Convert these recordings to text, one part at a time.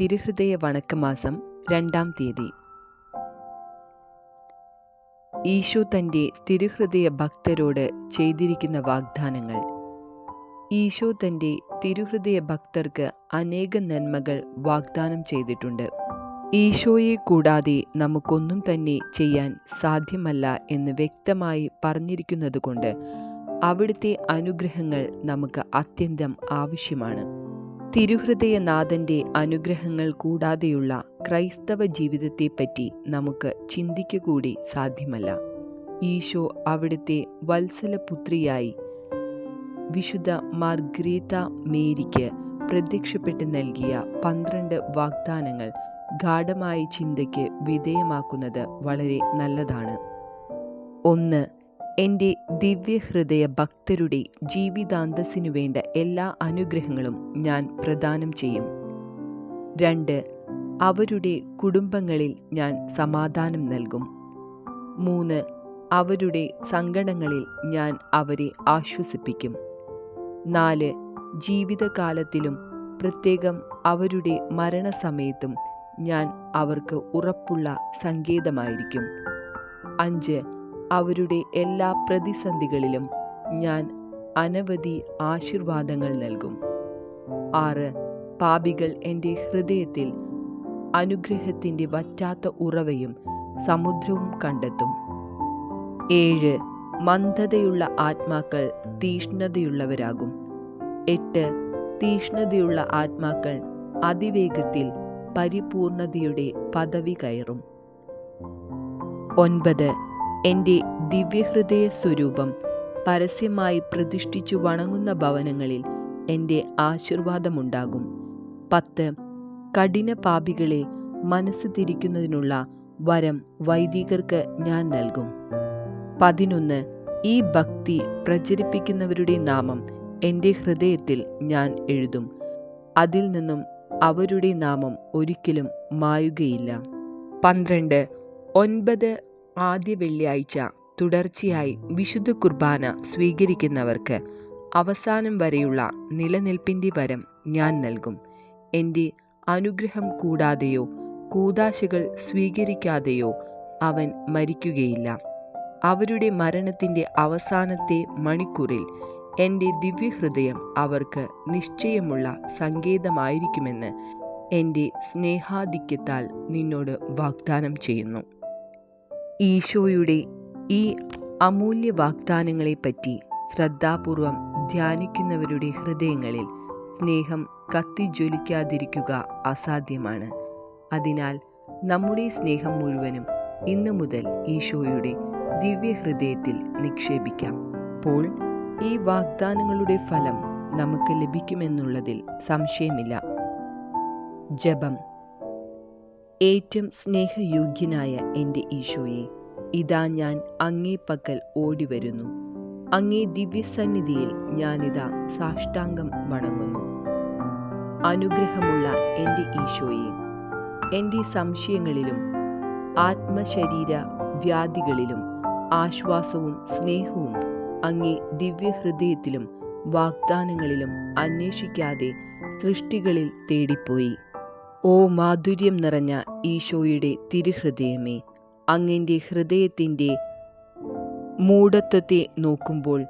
തിരുഹൃദയ വണക്കമാസം രണ്ടാം തീയതി. ഈശോ തന്റെ തിരുഹൃദയ ഭക്തരോട് ചെയ്തിരിക്കുന്ന വാഗ്ദാനങ്ങൾ. ഈശോ തന്റെ തിരുഹൃദയ ഭക്തർക്ക് അനേക നന്മകൾ വാഗ്ദാനം ചെയ്തിട്ടുണ്ട്. ഈശോയെ കൂടാതെ നമുക്കൊന്നും തന്നെ ചെയ്യാൻ സാധ്യമല്ല എന്ന് വ്യക്തമായി പറഞ്ഞിരിക്കുന്നതുകൊണ്ട് അവിടുത്തെ അനുഗ്രഹങ്ങൾ നമുക്ക് അത്യന്തം ആവശ്യമാണ്. തിരുഹൃദയനാഥന്റെ അനുഗ്രഹങ്ങൾ കൂടാതെയുള്ള ക്രൈസ്തവ ജീവിതത്തെപ്പറ്റി നമുക്ക് ചിന്തിക്കുകൂടി സാധ്യമല്ല. ഈശോ അവിടുത്തെ വത്സലപുത്രിയായി വിശുദ്ധ മാർഗ്രീത മേരിക്ക് പ്രത്യക്ഷപ്പെട്ട് നൽകിയ പന്ത്രണ്ട് വാഗ്ദാനങ്ങൾ ഗാഠമായ ചിന്തയ്ക്ക് വിധേയമാക്കുന്നത് വളരെ നല്ലതാണ്. ഒന്ന് എന്റെ ദിവ്യഹൃദയ ഭക്തരുടെ ജീവിതാന്തസ്സിനു വേണ്ട എല്ലാ അനുഗ്രഹങ്ങളും ഞാൻ പ്രദാനം ചെയ്യും. രണ്ട് അവരുടെ കുടുംബങ്ങളിൽ ഞാൻ സമാധാനം നൽകും. മൂന്ന് അവരുടെ സങ്കടങ്ങളിൽ ഞാൻ അവരെ ആശ്വസിപ്പിക്കും. നാല് ജീവിതകാലത്തിലും പ്രത്യേകം അവരുടെ മരണസമയത്തും ഞാൻ അവർക്ക് ഉറപ്പുള്ള സങ്കേതമായിരിക്കും. അഞ്ച് അവരുടെ എല്ലാ പ്രതിസന്ധികളിലും ഞാൻ അനവധി ആശീർവാദങ്ങൾ നൽകും. ആറ് പാപികൾ എന്റെ ഹൃദയത്തിൽ അനുഗ്രഹത്തിന്റെ വറ്റാത്ത ഉറവയും സമുദ്രവും കണ്ടെത്തും. ഏഴ് മന്ദതയുള്ള ആത്മാക്കൾ തീഷ്ണതയുള്ളവരാകും. എട്ട് തീഷ്ണതയുള്ള ആത്മാക്കൾ അതിവേഗത്തിൽ പരിപൂർണതയുടെ പദവി കയറും. ഒൻപത് എന്റെ ദിവ്യഹൃദയ സ്വരൂപം പരസ്യമായി പ്രതിഷ്ഠിച്ചു വണങ്ങുന്ന ഭവനങ്ങളിൽ എന്റെ ആശീർവാദമുണ്ടാകും. പത്ത് കഠിന പാപികളെ മനസ്സ് തിരിക്കുന്നതിനുള്ള വരം വൈദികർക്ക് ഞാൻ നൽകും. പതിനൊന്ന് ഈ ഭക്തി പ്രചരിപ്പിക്കുന്നവരുടെ നാമം എന്റെ ഹൃദയത്തിൽ ഞാൻ എഴുതും. അതിൽ നിന്നും അവരുടെ നാമം ഒരിക്കലും മായുകയില്ല. പന്ത്രണ്ട് ഒൻപത് ആദ്യ വെള്ളിയാഴ്ച തുടർച്ചയായി വിശുദ്ധ കുർബാന സ്വീകരിക്കുന്നവർക്ക് അവസാനം വരെയുള്ള നിലനിൽപ്പിന്റെ വരം ഞാൻ നൽകും. എന്റെ അനുഗ്രഹം കൂടാതെയോ കൂതാശകൾ സ്വീകരിക്കാതെയോ അവൻ മരിക്കുകയില്ല. അവരുടെ മരണത്തിന്റെ അവസാനത്തെ മണിക്കൂറിൽ എന്റെ ദിവ്യഹൃദയം അവർക്ക് നിശ്ചയമുള്ള സങ്കേതമായിരിക്കുമെന്ന് എന്റെ സ്നേഹാധിക്യത്താൽ നിന്നോട് വാഗ്ദാനം ചെയ്യുന്നു. ഈശോയുടെ ഈ അമൂല്യ വാഗ്ദാനങ്ങളെപ്പറ്റി ശ്രദ്ധാപൂർവം ധ്യാനിക്കുന്നവരുടെ ഹൃദയങ്ങളിൽ സ്നേഹം കത്തിജ്വലിക്കാതിരിക്കുക അസാധ്യമാണ്. അതിനാൽ നമ്മുടെ സ്നേഹം മുഴുവനും ഇന്നു മുതൽ ഈശോയുടെ ദിവ്യഹൃദയത്തിൽ നിക്ഷേപിക്കാം. അപ്പോൾ ഈ വാഗ്ദാനങ്ങളുടെ ഫലം നമുക്ക് ലഭിക്കുമെന്നുള്ളതിൽ സംശയമില്ല. ജപം. ഏറ്റവും സ്നേഹയോഗ്യനായ എന്റെ ഈശോയെ ഇതാ ഞാൻ അങ്ങേ പക്കൽ ഓടിവരുന്നു. അങ്ങേ ദിവ്യസന്നിധിയിൽ ഞാനിതാ സാഷ്ടാംഗം വണങ്ങുന്നു. അനുഗ്രഹമുള്ള എന്റെ ഈശോയെ എന്റെ സംശയങ്ങളിലും ആത്മശരീര വ്യാധികളിലും ആശ്വാസവും സ്നേഹവും അങ്ങേ ദിവ്യഹൃദയത്തിലും വാഗ്ദാനങ്ങളിലും അന്വേഷിക്കാതെ സൃഷ്ടികളിൽ തേടിപ്പോയി. ഓ മാധുര്യം നിറഞ്ഞ ഈശോയുടെ തിരുഹൃദയമേ അങ്ങന്റെ ഹൃദയത്തിന്റെ മൂഢത്വത്തെ നോക്കുമ്പോൾ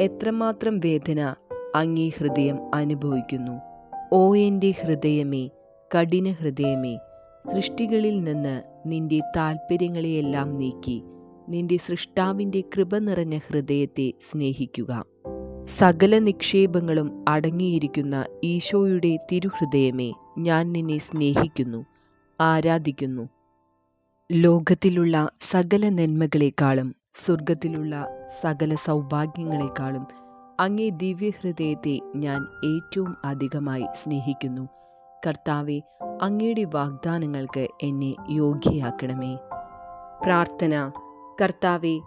എത്രമാത്രം വേദന അങ്ങേ ഹൃദയം അനുഭവിക്കുന്നു. ഓ എന്റെ ഹൃദയമേ കഠിന ഹൃദയമേ സൃഷ്ടികളിൽ നിന്ന് നിന്റെ താൽപ്പര്യങ്ങളെയെല്ലാം നീക്കി നിന്റെ സൃഷ്ടാവിന്റെ കൃപ നിറഞ്ഞ ഹൃദയത്തെ സ്നേഹിക്കുക. സകല നിക്ഷേപങ്ങളും അടങ്ങിയിരിക്കുന്ന ഈശോയുടെ തിരുഹൃദയമേ ഞാൻ നിന്നെ സ്നേഹിക്കുന്നു ആരാധിക്കുന്നു. ലോകത്തിലുള്ള സകല നന്മകളെക്കാളും സ്വർഗത്തിലുള്ള സകല സൗഭാഗ്യങ്ങളെക്കാളും അങ്ങേ ദിവ്യഹൃദയത്തെ ഞാൻ ഏറ്റവും അധികമായി സ്നേഹിക്കുന്നു. കർത്താവെ അങ്ങയുടെ വാഗ്ദാനങ്ങൾക്ക് എന്നെ യോഗ്യയാക്കണമേ. പ്രാർത്ഥന. കർത്താവെ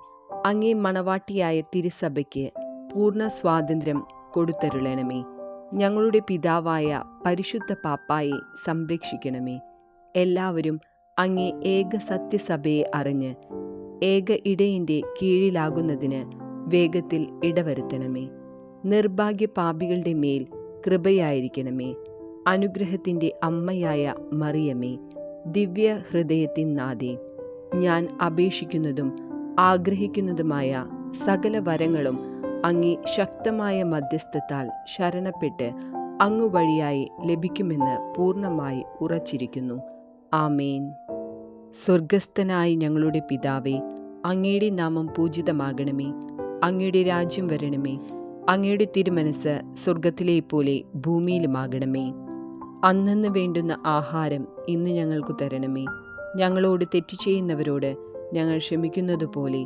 അങ്ങേ മണവാട്ടിയായ തിരുസഭയ്ക്ക് പൂർണ സ്വാതന്ത്ര്യം കൊടുത്തരുളണമേ. ഞങ്ങളുടെ പിതാവായ പരിശുദ്ധ പാപ്പായെ സംരക്ഷിക്കണമേ. എല്ലാവരും അങ്ങേ ഏക സത്യസഭയെ അറിഞ്ഞ് ഏക ഇടയിന്റെ കീഴിലാകുന്നതിന് വേഗത്തിൽ ഇടവരുത്തണമേ. നിർഭാഗ്യ പാപികളുടെ മേൽ കൃപയായിരിക്കണമേ. അനുഗ്രഹത്തിന്റെ അമ്മയായ മറിയമേ ദിവ്യ ഹൃദയത്തിൻ നാദേ ഞാൻ അപേക്ഷിക്കുന്നതും ആഗ്രഹിക്കുന്നതുമായ സകല വരങ്ങളും അങ്ങേ ശക്തമായ മധ്യസ്ഥത്താൽ ശരണപ്പെട്ട് അങ്ങു വഴിയായി ലഭിക്കുമെന്ന് പൂർണമായി ഉറച്ചിരിക്കുന്നു. ആമേൻ. സ്വർഗസ്ഥനായ ഞങ്ങളുടെ പിതാവേ അങ്ങയുടെ നാമം പൂജിതമാകണമേ. അങ്ങയുടെ രാജ്യം വരണമേ. അങ്ങയുടെ തിരുമനസ് സ്വർഗത്തിലെ പോലെ ഭൂമിയിലുമാകണമേ. അന്നു വേണ്ടുന്ന ആഹാരം ഇന്ന് ഞങ്ങൾക്ക് തരണമേ. ഞങ്ങളോട് തെറ്റ് ചെയ്യുന്നവരോട് ഞങ്ങൾ ക്ഷമിക്കുന്നതുപോലെ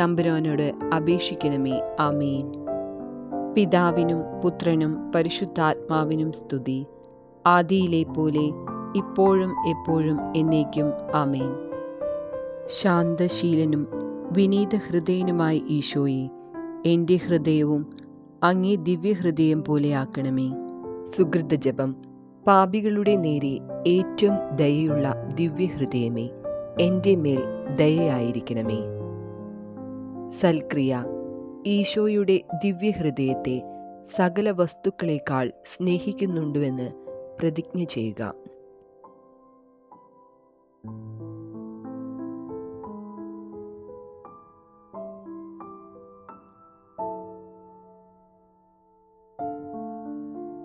തമ്പുരാനോട് അപേക്ഷിക്കണമേ. ആമേൻ. പിതാവിനും പുത്രനും പരിശുദ്ധാത്മാവിനും സ്തുതി. ആദിയിലെ പോലെ ഇപ്പോഴും എപ്പോഴും എന്നേക്കും. ആമേൻ. ശാന്തശീലനും വിനീത ഹൃദയനുമായ ഈശോയെ എന്റെ ഹൃദയവും അങ്ങേ ദിവ്യഹൃദയം പോലെയാക്കണമേ സുഹൃത ജപം പാപികളുടെ നേരെ ഏറ്റവും ദയയുള്ള ദിവ്യഹൃദയമേ എന്റെ മേൽ ദയയായിരിക്കണമേ സൽക്രിയ. ഈശോയുടെ ദിവ്യഹൃദയത്തെ സകല വസ്തുക്കളേക്കാൾ സ്നേഹിക്കുന്നുണ്ടുവെന്ന് പ്രതിജ്ഞ ചെയ്യുക.